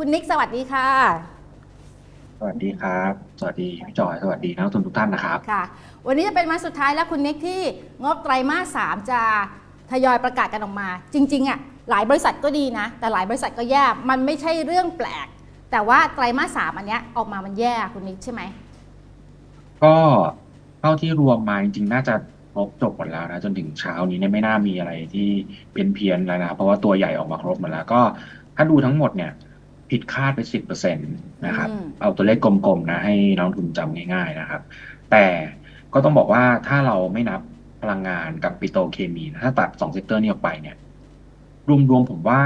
คุณนิกสวัสดีค่ะ สวัสดีครับ สวัสดีพี่จอย สวัสดีนักลงทุนทุกท่านนะครับ ค่ะ วันนี้จะเป็นวันสุดท้ายแล้วคุณนิกที่งบไตรมาสสามจะทยอยประกาศกันออกมา จริงๆอะหลายบริษัทก็ดีนะ แต่หลายบริษัทก็แย่ มันไม่ใช่เรื่องแปลก แต่ว่าไตรมาสสามอันเนี้ยออกมามันแย่คุณนิกใช่ไหม ก็เท่าที่รวมมาจริงๆ น่าจะครบจบหมดแล้วนะจนถึงเช้านี้เนี่ยไม่น่ามีอะไรที่เป็นเพี้ยนแล้วนะเพราะว่าตัวใหญ่ออกมาครบหมดแล้วก็ถ้าดูทั้งหมดเนี่ย ผิดคาดไปสิบเปอร์เซ็นต์นะครับอืมเอาตัวเลขกลมๆนะให้นักลงทุนจำง่ายๆนะครับ แต่ก็ต้องบอกว่าถ้าเราไม่นับพลังงานกับปิโตรเคมีนะถ้าตัดสองเซกเตอร์นี้ออกไปเนี่ย รวมๆผมว่า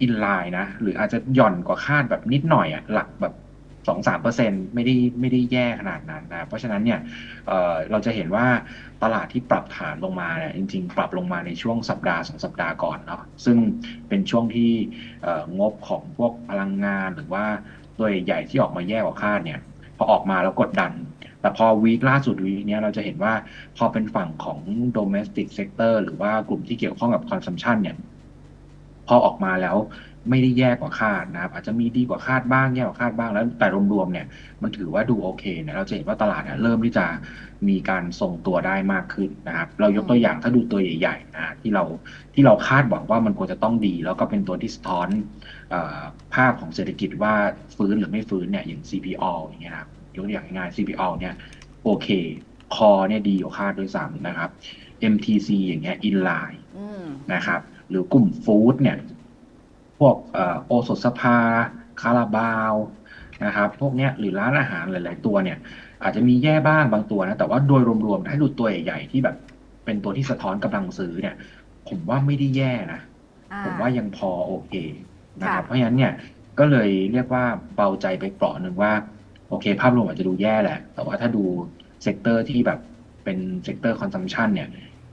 อินไลน์นะ หรืออาจจะหย่อนกว่าคาดแบบนิดหน่อยอะหลักแบบ สองสามเปอร์เซ็นไม่ได้ไม่ได้แย่ขนาดนั้นนะ เพราะฉะนั้นเนี่ยเเราจะเห็นว่าตลาดที่ปรับฐานลงมาเนี่ยจริง ๆ ปรับลงมาในช่วงสัปดาห์สองสัปดาห์ก่อนเนาะซึ่งเป็นช่วงที่งบของพวกพลังงานหรือว่าตัวใหญ่ที่ออกมาแย่กว่าคาดเนี่ยพอออกมาแล้วกดดัน แต่พอวีคล่าสุดวีคเนี้ยเราจะเห็นว่าพอเป็นฝั่งของ domestic sector หรือว่ากลุ่มที่เกี่ยวข้องกับ consumption เนี่ยพอออกมาแล้ว ไม่ได้แย่กว่าคาดนะครับ อาจจะมีดีกว่าคาดบ้างแย่กว่าคาดบ้างแล้วแต่รวมๆเนี่ยมันถือว่าดูโอเคนะเราจะเห็นว่าตลาดเนี่ยเริ่มที่จะมีการทรงตัวได้มากขึ้นนะครับ เรายกตัวอย่างถ้าดูตัวใหญ่ๆนะที่เราที่เราคาดหวังว่ามันควรจะต้องดี แล้วก็เป็นตัวที่สะท้อนเออภาพของเศรษฐกิจว่าฟื้นหรือไม่ฟื้นเนี่ยอย่าง CPO อย่างเงี้ยนะครับยกตัวอย่างง่ายๆ CPO เนี่ยโอเคคอเนี่ยดีกว่าคาดด้วยซ้ำนะครับ MTC อย่างเงี้ย inline อืมนะครับ หรือกลุ่มฟู้ดเนี่ยพ วกเอ่อโอสถสภา คาราบาวนะครับ พวกเนี้ยหรือร้านอาหารหลาย ๆ ตัวเนี่ย อาจจะมีแย่บ้างบางตัวนะ แต่ว่าโดยรวมๆถ้าดูตัวใหญ่ ๆ ที่แบบเป็นตัวที่สะท้อนกำลังซื้อเนี่ย ผมว่าไม่ได้แย่นะอ่าผมว่ายังพอโอเคนะครับค่ะเพราะฉะนั้นเนี่ยก็เลยเรียกว่าเบาใจไปเปราะหนึ่งว่า โอเค ภาพรวมอาจจะดูแย่แหละ แต่ว่าถ้าดูเซกเตอร์ที่แบบเป็นเซกเตอร์คอนซัมชันเนี่ย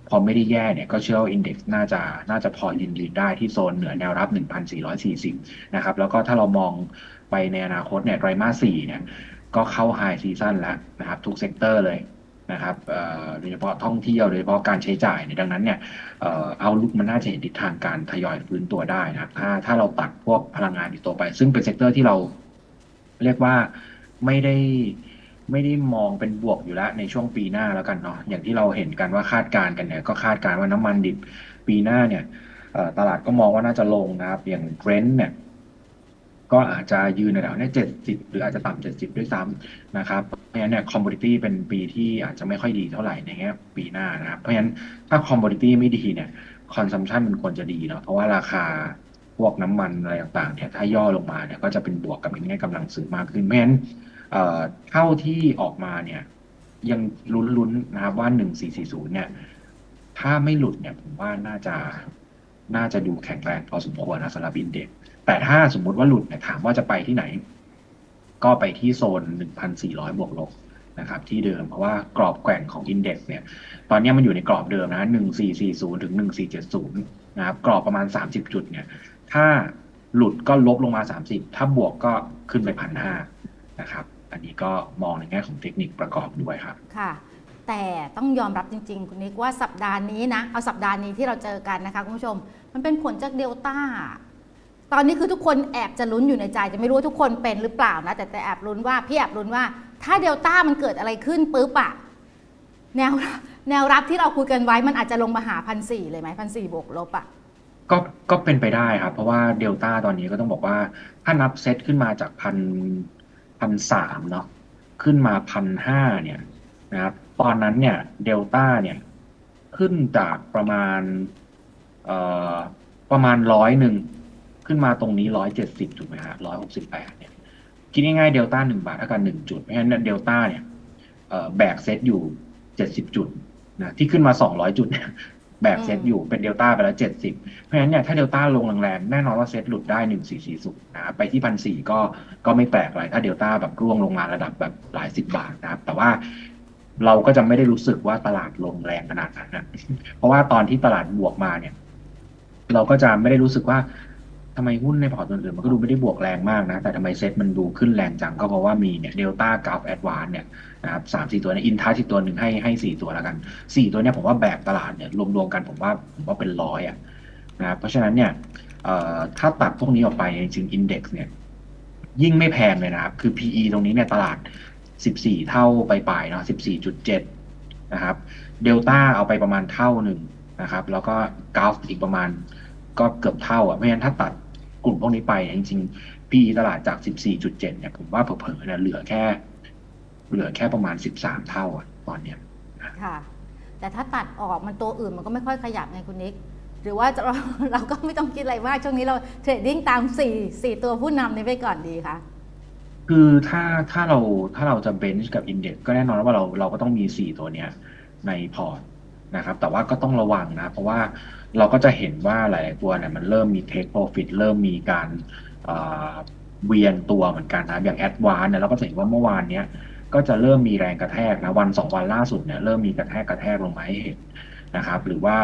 พอไม่ได้แย่เนี่ยก็เชื่อว่าอินเด็กซ์น่าจะน่าจะพอยืนยืนได้ที่โซนเหนือแนวรับ 1,440 นะครับ แล้วก็ถ้าเรามองไปในอนาคตเนี่ยไตรมาส4เนี่ยก็เข้าไฮซีซั่นแล้วนะครับ ทุกเซกเตอร์เลยนะครับโดยเฉพาะท่องเที่ยวโดยเฉพาะการใช้จ่ายเนี่ยดังนั้นเนี่ยเอาลุกมันน่าจะเห็นทิศทางการทยอยฟื้นตัวได้นะถ้าถ้าเราตัดพวกพลังงานอีกตัวไป ซึ่งเป็นเซกเตอร์ที่เราเรียกว่าไม่ได้ ไม่ได้มองเป็นบวกอยู่แล้วในช่วงปีหน้าแล้วกันเนาะอย่างที่เราเห็นกันว่าคาดการณ์กันเนี่ยก็คาดการณ์ว่าน้ำมันดิบปีหน้าเนี่ยตลาดก็มองว่าน่าจะลงนะครับ อย่างเทรนด์เนี่ยก็อาจจะยืนในแถวเนี้เจ็ดสิบหรืออาจจะต่ำเจ็ดสิบด้วยซ้ำนะครับ เพราะฉะนั้นเนี่ยคอมมูนิตี้เป็นปีที่อาจจะไม่ค่อยดีเท่าไหร่ในแง่ปีหน้านะครับ เพราะฉะนั้นถ้าคอมมูนิตี้ไม่ดีเนี่ยคอนซัมชันมันควรจะดีเนาะเพราะว่าราคาพวกน้ำมันอะไรต่างๆเนี่ยถ้าย่อลงมาเนี่ยก็จะเป็นบวกกับในแง่กำลังซื้อมากขึ้นเพราะฉะนั้น เท่าที่ออกมาเนี่ย ยังลุ้นๆนะครับว่าหนึ่งสี่สี่ศูนย์เนี่ย ถ้าไม่หลุดเนี่ย ผมว่าน่าจะน่าจะดูแข็งแรงพอสมควรนะสำหรับอินเด็กแต่ถ้าสมมุติว่าหลุดเนี่ยถามว่าจะไปที่ไหน ก็ไปที่โซน 1,400 บวกลบนะครับที่เดิมเพราะว่ากรอบแกว่งของอินเด็กซ์เนี่ย ตอนนี้มันอยู่ในกรอบเดิมนะ1440 ถึง 1470 นะครับ กรอบประมาณ 30 จุดเนี่ย ถ้าหลุดก็ลบลงมา 30 ถ้าบวกก็ขึ้นไปพันห้านะครับ อันนี้ก็มองในแง่ของเทคนิคประกอบด้วยครับ ค่ะ แต่ต้องยอมรับจริง ๆ คุณนิกว่าสัปดาห์นี้นะ เอาสัปดาห์นี้ที่เราเจอกันนะคะคุณผู้ชม มันเป็นผลจากเดลต้า ตอนนี้คือทุกคนแอบจะลุ้นอยู่ในใจจะไม่รู้ว่าทุกคนเป็นหรือเปล่านะ แต่แต่แอบลุ้นว่าพี่แอบลุ้นว่า ถ้าเดลต้ามันเกิดอะไรขึ้นปุ๊บอะแนวแนวรับที่เราคุยกันไว้มันอาจจะลงมาหาพันสี่เลยไหมพันสี่บวกลบอะก็ก็เป็นไปได้ครับ เพราะว่าเดลต้าตอนนี้ก็ต้องบอกว่า ถ้านับเซตขึ้นมาจากพัน พันสามเนาะขึ้นมาพันห้าเนี่ยนะครับตอนนั้นเนี่ยเดลต้าเนี่ยขึ้นจากประมาณเอ่อประมาณร้อยหนึ่งขึ้นมาตรงนี้ร้อยเจ็ดสิบถูกไหมฮะร้อยหกสิบแปดเนี่ยคิดง่ายๆเดลต้าหนึ่งบาทเท่ากันหนึ่งจุด เพราะฉะนั้นเดลต้าเนี่ยเอ่อแบกเซตอยู่เจ็ดสิบจุดนะที่ขึ้นมาสองร้อยจุดเนี่ย แบกเซตอยู่เป็นเดลต้าไปแล้วเจ็ดสิบเพราะฉะนั้นเนี่ยถ้าเดลต้าลงแรงๆแน่นอนว่าเซตหลุดได้หนึ่งสี่สี่ศูนย์นะครับไปที่พันสี่ก็ก็ไม่แปลกอะไรถ้าเดลต้าแบบร่วงลงมาระดับแบบหลายสิบบาทนะครับแต่ว่าเราก็จะไม่ได้รู้สึกว่าตลาดลงแรงขนาดนั้นนะเพราะว่าตอนที่ตลาดบวกมาเนี่ย เราก็จะไม่ได้รู้สึกว่า ทำไมหุ้นในพอร์ตตัวอื่นมันก็ดูไม่ได้บวกแรงมากนะ แต่ทำไมเซ็ตมันดูขึ้นแรงจังก็เพราะว่ามีเนี่ยเดลต้ากราฟแอดวานเนี่ยนะครับสามสี่ตัวเนี่ยอินทัชอีกตัวหนึ่งให้ให้สี่ตัวแล้วกันสี่ตัวเนี่ยผมว่าแบกตลาดเนี่ยรวมๆกันผมว่าผมว่าเป็นร้อยอะนะครับเพราะฉะนั้นเนี่ยเอ่อถ้าตัดพวกนี้ออกไปจริงๆ index เนี่ยยิ่งไม่แพงเลยนะครับ คือ PE ตรงนี้เนี่ยตลาด 14 เท่าไปลายเนาะ14.7 นะครับ เดลต้าเอาไปประมาณเท่าหนึ่งนะครับ แล้วก็กราฟอีกประมาณก็เกือบเท่าอะ เพราะฉะนั้นถ้าตัด กลุ่มพวกนี้ไปเนี่ยจริงๆ PE ตลาดจาก 14.7 เนี่ยผมว่าเผลอๆเนี่ยเหลือแค่ เหลือแค่ประมาณ 13 เท่าอะตอนเนี้ยค่ะ แต่ถ้าตัดออกมันตัวอื่นมันก็ไม่ค่อยขยับไงคุณนิก หรือว่าจะเราเราก็ไม่ต้องคิดอะไรมากช่วงนี้เราเทรดดิ้งตาม 4 4 ตัวผู้นำนี้ไปก่อนดีคะคือถ้าถ้าเราถ้าเราจะเบนช์กับอินเด็กก็แน่นอนว่าเราเราก็ต้องมี 4 ตัวเนี้ยในพอร์ตนะครับ แต่ว่าก็ต้องระวังนะ เพราะว่า เราก็จะเห็นว่าหลายๆตัวเนี่ยมันเริ่มมีเทคโปรฟิตเริ่มมีการเวียนตัวเหมือนกันนะอย่างแอดวานเนี่ยเราก็จะเห็นว่าเมื่อวานเนี้ยก็จะเริ่มมีแรงกระแทกนะวันสองวันล่าสุดเนี่ยเริ่มมีกระแทกกระแทกลงมาให้เห็นนะครับหรือว่า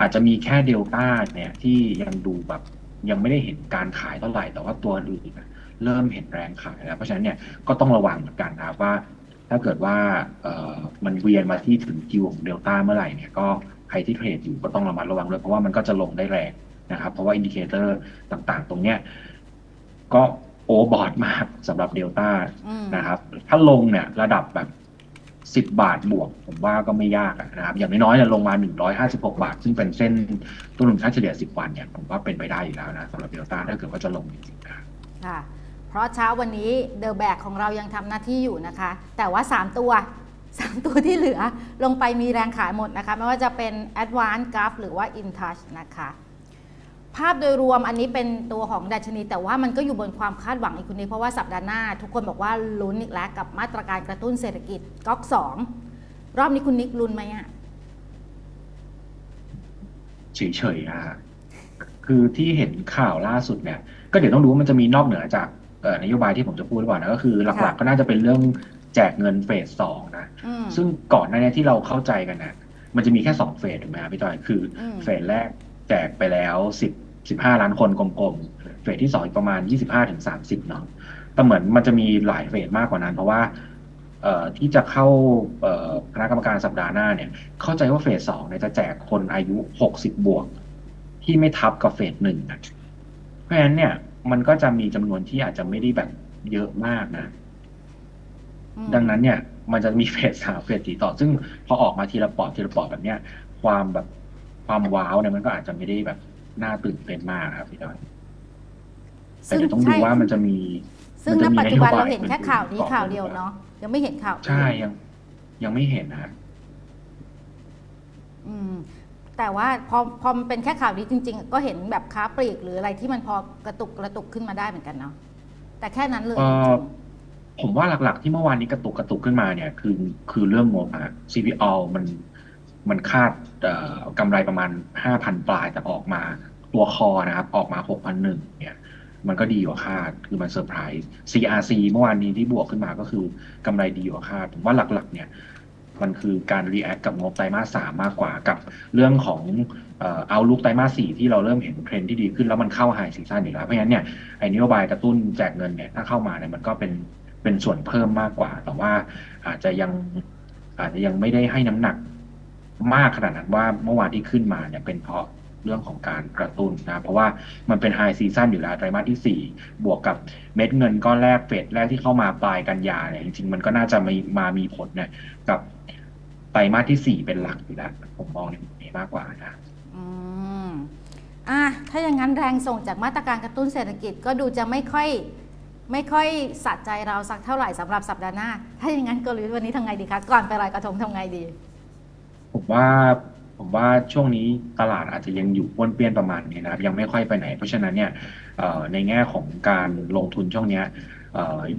อาจจะมีแค่เดลต้าเนี่ยที่ยังดูแบบยังไม่ได้เห็นการขายเท่าไหร่ แต่ว่าตัวอื่นเริ่มเห็นแรงขายแล้วเพราะฉะนั้นเนี่ยก็ต้องระวังเหมือนกันนะครับว่า ถ้าเกิดว่ามันเวียนมาที่ถึงคิวของเดลต้าเมื่อไหร่เนี่ยก็ ใครที่เทรดอยู่ก็ต้องระมัดระวังด้วยเพราะว่ามันก็จะลงได้แรงนะครับ เพราะว่าอินดิเคเตอร์ต่างๆ ตรงเนี้ยก็โอเวอร์บอทมากสำหรับเดลต้านะครับ ถ้าลงเนี่ยระดับแบบสิบบาทบวก ผมว่าก็ไม่ยากนะครับ อย่างน้อยๆเนี่ยลงมาหนึ่งร้อยห้าสิบหกบาท ซึ่งเป็นเส้นต้นทุนค่าเฉลี่ยสิบวันเนี่ยผมว่าเป็นไปได้อยู่แล้วนะสำหรับเดลต้าถ้าเกิดว่าจะลงจริงๆนะค่ะ เพราะเช้าวันนี้เดอะแบกของเรายังทำหน้าที่อยู่นะคะ แต่ว่า 3 ตัว 3 ตัวที่เหลือลงไปมีแรงขายหมดนะคะ ไม่ว่าจะเป็น Advanced g r a p h หรือว่า InTouch นะคะ ภาพโดยรวมอันนี้เป็นตัวของดัชนี แต่ว่ามันก็อยู่บนความคาดหวังอีกคุณนี้เพราะว่าสัปดาห์หน้า ทุกคนบอกว่าลุ้นอีกแล้วกับมาตรการกระตุ้นเศรษฐกิจก๊อก2รอบนี้คุณนิกลุ้นไหมอะเฉยๆนะฮะคือที่เห็นข่าวล่าสุดเนี่ย ก็เดี๋ยวต้องดูว่ามันจะมีนอกเหนือจากเอ่อนโยบายที่ผมจะพูดหรือเปล่านะก็คือหลักๆก็น่าจะเป็นเรื่องแจกเงินเฟสสองนะอืมซึ่งก่อนหน้านี้ที่เราเข้าใจกันนะมันจะมีแค่สองเฟสถูกไหมครับพี่จอย คืออมเฟสแรกแจกไปแล้วสิบสิบห้าล้านคนกลมๆ เฟสที่สองอีกประมาณยี่สิบห้าถึงสามสิบเนาะ แต่เหมือนมันจะมีหลายเฟสมากกว่านั้น เพราะว่าเอ่อที่จะเข้าเอ่อคณะกรรมการสัปดาห์หน้าเนี่ย เข้าใจว่าเฟสสองเนี่ยจะแจกคนอายุหกสิบบวก ที่ไม่ทับกับเฟสหนึ่งนะเพราะฉะนั้นเนี่ยมันก็จะมีจำนวนที่อาจจะไม่ได้แบบเยอะมากนะอืม ดังนั้นเนี่ยมันจะมีเฟสสามเฟสสี่ต่อ ซึ่งพอออกมาทีละปอดทีละปอดแบบเนี้ย ความแบบความว้าวเนี่ยมันก็อาจจะไม่ได้แบบน่าตื่นเต้นมากครับพี่ดอยแต่เดี๋ยวต้องดูว่ามันจะมี ซึ่งมันณจะมีปัจจุบันนโยบายเราเห็นแค่ข่าวนี้อื่นๆข่าวเดียวเนาะยังไม่เห็นข่าวอื่นใช่ยัง ยังไม่เห็นนะครับอืม แต่ว่าพอพอมันเป็นแค่ข่าวนี้จริง ๆ ก็เห็นแบบค้าปลีกหรืออะไรที่มันพอกระตุกกระตุกขึ้นมาได้เหมือนกันเนาะแต่แค่นั้นเลยเอ่จอริง ผมว่าหลักๆ ที่เมื่อวานนี้กระตุกกระตุกขึ้นมาเนี่ย คือคือเรื่องงบอะ CPO มันมันคาดกำไรประมาณห้าพันปลายแต่ออกมาตัวคอนะครับ ออกมาหกพันหนึ่งเนี่ย มันก็ดีกว่าคาดคือมันเซอร์ไพรส์ CRC เมื่อวานนี้ที่บวกขึ้นมาก็คือกำไรดีกว่าคาด ผมว่าหลักๆ เนี่ยมันคือการรีแอคกับงบไตรมาสสามมากกว่ากับเรื่องของเอาลุกไตรมาสสี่ที่เราเริ่มเห็นเทรนที่ดีขึ้นแล้วมันเข้าไฮซีซั่นอยู่แล้ว เพราะฉะนั้นเนี่ยไอ้นโยบายกระตุ้นแจกเงินเนี่ยถ้าเข้ามาเนี่ยมันก็เป็น เป็นส่วนเพิ่มมากกว่า แต่ว่าอาจจะยังอาจจะยังไม่ได้ให้น้ำหนักมากขนาดนั้นว่าเมื่อวานที่ขึ้นมาเนี่ยเป็นเพราะเรื่องของการกระตุ้นนะ เพราะว่ามันเป็นไฮซีซั่นอยู่แล้วไตรมาสที่สี่บวกกับเม็ดเงินก้อนแรกเฟดแรกที่เข้ามาปลายกันยาเนี่ยจริงๆ มันก็น่าจะมีมามีผลนี่ยกับไตรมาสที่สี่เป็นหลักอยู่แล้ว ผมมองในมุมนี้มากกว่านะอืมอะถ้าอย่างนั้นแรงส่งจากมาตรการกระตุ้นเศรษฐกิจก็ดูจะไม่ค่อย ไม่ค่อยสะใจเราสักเท่าไหร่สำหรับสัปดาห์หน้า ถ้าอย่างนั้นกลยุทธ์วันนี้ทำไงดีคะ ก่อนไปลอยกระทงทำไงดี ผมว่าผมว่าช่วงนี้ตลาดอาจจะยังอยู่ป้วนเปี้ยนประมาณนี้นะครับ ยังไม่ค่อยไปไหน เพราะฉะนั้นเนี่ยในแง่ของการลงทุนช่วงนี้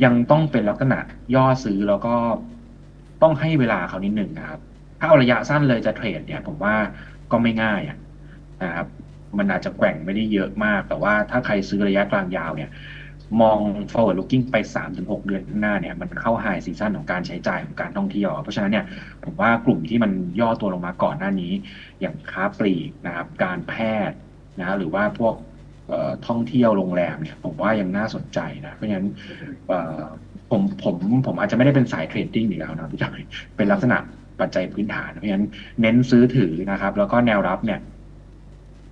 ยังต้องเป็นลักษณะย่อซื้อแล้วก็ต้องให้เวลาเขานิดหนึ่งนะครับ ถ้าเอาระยะสั้นเลยจะเทรดเนี่ย ผมว่าก็ไม่ง่ายนะครับ มันอาจจะแกว่งไม่ได้เยอะมาก แต่ว่าถ้าใครซื้อระยะกลางยาวเนี่ย มอง forward looking ไป 3-6 เดือนข้างหน้าเนี่ยมันเข้า high season ของการใช้จ่ายของการท่องเที่ยว เพราะฉะนั้นเนี่ยผมว่ากลุ่มที่มันย่อตัวลงมาก่อนหน้านี้ อย่างค้าปลีกนะครับการแพทย์นะหรือว่าพวกท่องเที่ยวโรงแรมเนี่ยผมว่ายังน่าสนใจนะ เพราะฉะนั้นผมผมผมอาจจะไม่ได้เป็นสายเทรดดิ้งอยู่แล้วนะพี่จอยเป็นลักษณะปัจจัยพื้นฐาน เพราะฉะนั้นเน้นซื้อถือนะครับ แล้วก็แนวรับเนี่ย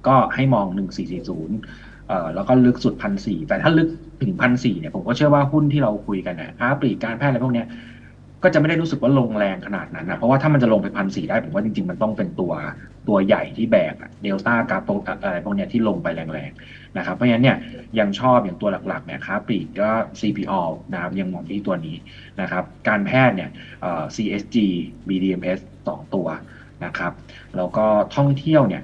ก็ให้มอง 1440 เอ่อแล้วก็ลึกสุดพันสี่แต่ถ้าลึกถึงพันสี่เนี่ยผมก็เชื่อว่าหุ้นที่เราคุยกันเนี่ยค้าปลีกการแพทย์อะไรพวกเนี้ยก็จะไม่ได้รู้สึกว่าลงแรงขนาดนั้นนะเพราะว่าถ้ามันจะลงไปพันสี่ได้ผมว่าจริงๆ มันต้องเป็นตัวตัวใหญ่ที่แบกเดลต้ากราฟอะไรพวกเนี้ยที่ลงไปแรงๆนะครับเพราะฉะนั้นเนี่ยยังชอบอย่างตัวหลักๆเนี่ยค้าปลีกก็ CPO นะครับยังมองที่ตัวนี้นะครับการแพทย์เนี่ย CSG BDMs สองตัวนะครับแล้วก็ท่องเที่ยวเนี่ย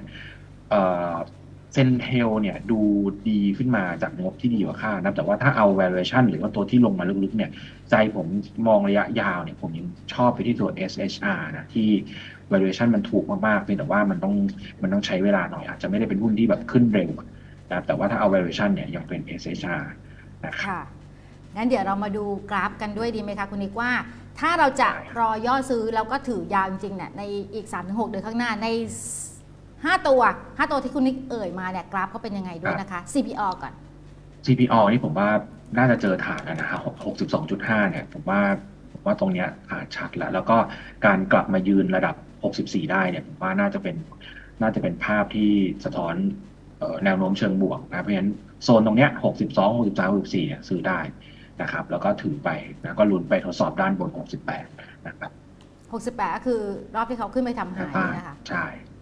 เอ่อเซนเทลเนี่ยดูดีขึ้นมาจากงบที่ดีกว่าคาดนะแต่ว่าถ้าเอา valuation หรือว่าตัวที่ลงมาลึกๆเนี่ยใจผมมองระยะยาวเนี่ยผมยังชอบไปที่ตัว SHR นะที่ valuation มันถูกมากๆเพียงแต่ว่ามันต้องมันต้องใช้เวลาหน่อยอาจจะไม่ได้เป็นหุ้นที่แบบขึ้นเร็วนะครับแต่ว่าถ้าเอา valuation เนี่ยยังเป็น SHR นะครับค่ะงั้นเดี๋ยวเรามาดูกราฟกันด้วยดีไหมคะคุณนิกว่าถ้าเราจะรอย่อซื้อแล้วก็ถือยาวจริงๆเนี่ยในอีก 3-6 เดือนข้างหน้าใน 5 ตัว 5 ตัวที่คุณนิกเอ่ยมาเนี่ยกราฟเขาเป็นยังไงด้วยนะคะ CPO ก่อน CPO นี่ผมว่าน่าจะเจอฐานแล้วนะฮะ62.5 เนี่ย ผมว่าผมว่าตรงเนี้ยฐานชัดแล้ว แล้วก็การกลับมายืนระดับ 64 ได้เนี่ย ผมว่าน่าจะเป็นน่าจะเป็นภาพที่สะท้อนเอ่อแนวโน้มเชิงบวกนะ เพราะฉะนั้นโซนตรงเนี้ย62 63 64เนี่ยซื้อได้นะครับ แล้วก็ถือไปนะก็ลุ้นไปทดสอบด้านบน 68 นะครับ 68 ก็คือรอบที่เขาขึ้นไปทำหายเนี่ยนะคะ ใช่ครับ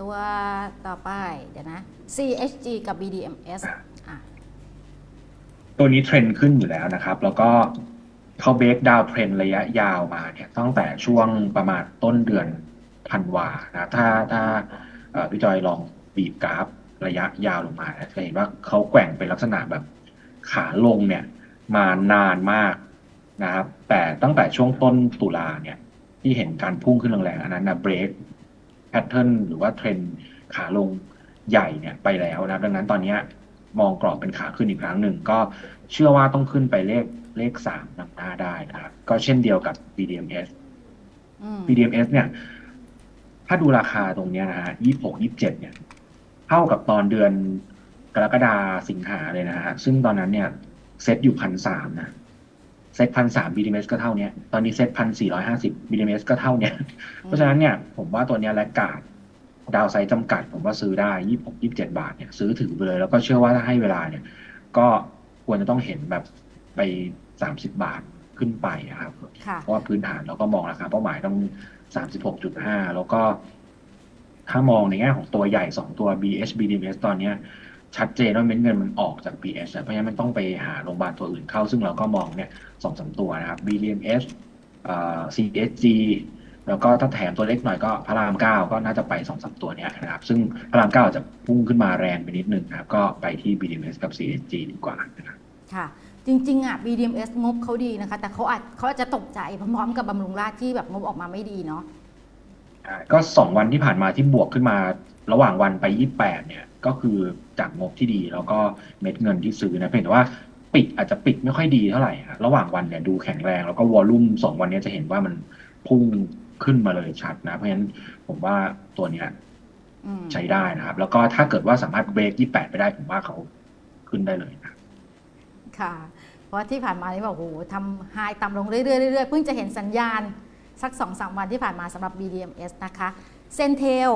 ตัวต่อไปเดี๋ยวนะ CHG กับ BDMs อะตัวนี้เทรนด์ขึ้นอยู่แล้วนะครับ แล้วก็เขาเบรกดาวเทรนระยะยาวมาเนี่ยตั้งแต่ช่วงประมาณต้นเดือนธันวานะถ้าถ้าพี่จอยลองบีบกราฟระยะยาวลงมาจะเห็นว่าเขาแกว่งเป็นลักษณะแบบขาลงเนี่ยมานานมากนะครับ แต่ตั้งแต่ช่วงต้นตุลาเนี่ยที่เห็นการพุ่งขึ้นแรงๆอันนั้นนะเบรก พทเทิร์นหรือว่าเทรนด์ขาลงใหญ่เนี่ยไปแล้วนะครับ ดังนั้นตอนเนี้ยมองกรอบเป็นขาขึ้นอีกครั้งหนึ่งก็เชื่อว่าต้องขึ้นไปเลขเลขสามนำหน้าได้นะครับ ก็เช่นเดียวกับ BDMs อืม BDMs เนี่ย ถ้าดูราคาตรงเนี้ยนะฮะยี่หกยี่เจ็ดเนี่ย เท่ากับตอนเดือนกรกฎาสิงหาเลยนะฮะ ซึ่งตอนนั้นเนี่ย เซ็ตอยู่พันสามนะ เซ็ตพันสาม BDMs ก็เท่าเนี้ยตอนนี้เซ็ตพันสี่ร้อยห้าสิบ BDMs ก็เท่าเนี้ยเพราะฉะนั้นเนี่ยผมว่าตัวเนี้ยแลกกาดดาวไซด์จำกัด ผมว่าซื้อได้ยี่หกยี่เจ็ดบาทเนี่ยซื้อถือไปเลย แล้วก็เชื่อว่าถ้าให้เวลาเนี่ย ก็ควรจะต้องเห็นแบบไปสามสิบบาทขึ้นไปอะครับค่ะเพราะว่าพื้นฐานเราก็มองราคาเป้าหมายต้อง36.5แล้วก็ ถ้ามองในแง่ของตัวใหญ่สองตัว BH BDMs ตอนเนี้ย ชัดเจนว่าเม็ดเงินมันออกจาก BH นะเพราะฉะนั้นมันต้องไปหาโรงพยาบาลตัวอื่นเข้า ซึ่งเราก็มองเนี่ยสองสามตัวนะครับ BDMs เอ่อ CSG แล้วก็ถ้าแถมตัวเล็กหน่อยก็พระรามเก้าก็น่าจะไปสองสามตัวเนี้ยนะครับ ซึ่งพระรามเก้าอาจจะพุ่งขึ้นมาแรงไปนิดนึงนะครับ ก็ไปที่ BDMs กับ CSG ดีกว่านะครับค่ะ จริงๆอะ BDMs งบเขาดีนะคะ แต่เขาอาจเขาอาจจะตกใจพร้อมๆกับบำรุงราษฎร์ที่แบบงบออกมาไม่ดีเนาะใช่ก็สองวันที่ผ่านมาที่บวกขึ้นมาระหว่างวันไปยี่แปดเนี่ย ก็คือจากงบที่ดีแล้วก็เม็ดเงินที่ซื้อนะเพียงแต่ว่าปิดอาจจะปิดไม่ค่อยดีเท่าไหร่ฮะระหว่างวันเนี่ยดูแข็งแรง แล้วก็วอลลุ่มสองวันเนี้จะเห็นว่ามันพุ่งขึ้นมาเลยชัดนะ เพราะฉะนั้นผมว่าตัวเนี้ยอืมใช้ได้นะครับ แล้วก็ถ้าเกิดว่าสามารถเบรกยี่แปดไปได้ผมว่าเขาขึ้นได้เลยนะ ค่ะ เพราะว่าที่ผ่านมานี่บอกโอ้โหทำไฮต่ำลงเรื่อยๆเรื่อยๆเพิ่งจะเห็นสัญญาณสัก2อสวันที่ผ่านมาสำหรับ BDMs นะคะเซนเทล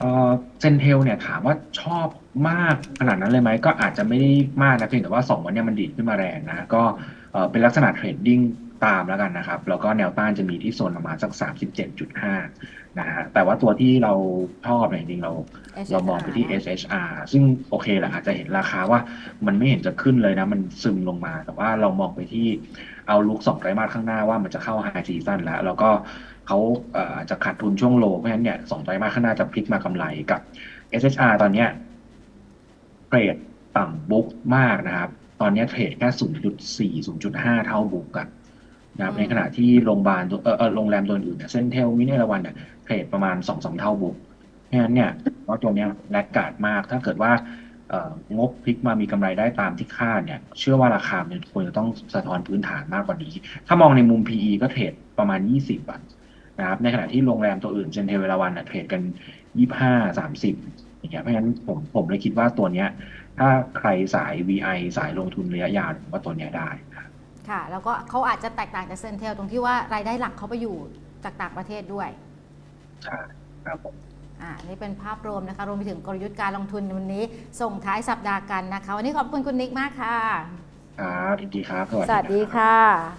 เอ่อเซนเทลเนี่ยถามว่าชอบมากขนาดนั้นเลยไหมก็อาจจะไม่ได้มากนะเพียงแต่ว่า 2 วันเนี้มันดีดขึ้นมาแรงนะ ก็เอ่อเป็นลักษณะเทรดดิ้งตามแล้วกันนะครับ แล้วก็แนวต้านจะมีที่โซนประมาณสัก 37.5 นะฮะแต่ว่าตัวที่เราชอบเนี่ยจริงๆเรา SHR เรามองไปที่ SHR ซึ่งโอเคแหละอาจจะเห็นราคาว่ามันไม่เห็นจะขึ้นเลยนะ มันซึมลงมา แต่ว่าเรามองไปที่เอาลุกสองไตรมาสข้างหน้าว่ามันจะเข้าไฮซีซั o นแล้ว แล้วก็ เขาเอ่อจะขาดทุนช่วงโลเพราะฉะนั้นเนี่ยสองไตรมาสข้างหน้าจะพลิกมากำไรกับ SHR ตอนเนี้ยเทรดต่ำบุ๊กมากนะครับ ตอนเนี้ยเทรดแค่0.4 0.5เท่าบุ๊กกันนะครับอืมในขณะที่โรงพยาบาลตัวเออเออโรงแรมตัวอื่นเนี่ยเซนเทลมิเนราวันเนี่ยเทรดประมาณสองสามเท่าบุ๊กเพราะฉะนั้นเนี่ยว่าตัวเนี้ยแลกกาดมากถ้าเกิดว่าเอ่องบพลิกมามีกำไรได้ตามที่คาดเนี่ย เชื่อว่าราคามันควรจะต้องสะท้อนพื้นฐานมากกว่านี้ ถ้ามองในมุม PE ก็เทรดประมาณ 20บาท นะครับในขณะที่โรงแรมตัวอื่นเซนเทเวลาวันน่ะเทรดกัน25 30อย่างเงี้ยเพราะฉะนั้นผมผมเลยคิดว่าตัวเนี้ย ถ้าใครสาย VI สายลงทุนระยะยาวผมว่าตัวเนี้ยได้นะครับค่ะ แล้วก็เขาอาจจะแตกต่างจากเซนเทลตรงที่ว่ารายได้หลักเขาไปอยู่จากต่างประเทศด้วยใช่ครับผมอ่านี่เป็นภาพรวมนะคะ รวมไปถึงกลยุทธ์การลงทุนในวันนี้ ส่งท้ายสัปดาห์กันนะคะ วันนี้ขอบคุณคุณนิกมากค่ะครับยินดีครับ สวัสดีค่ะ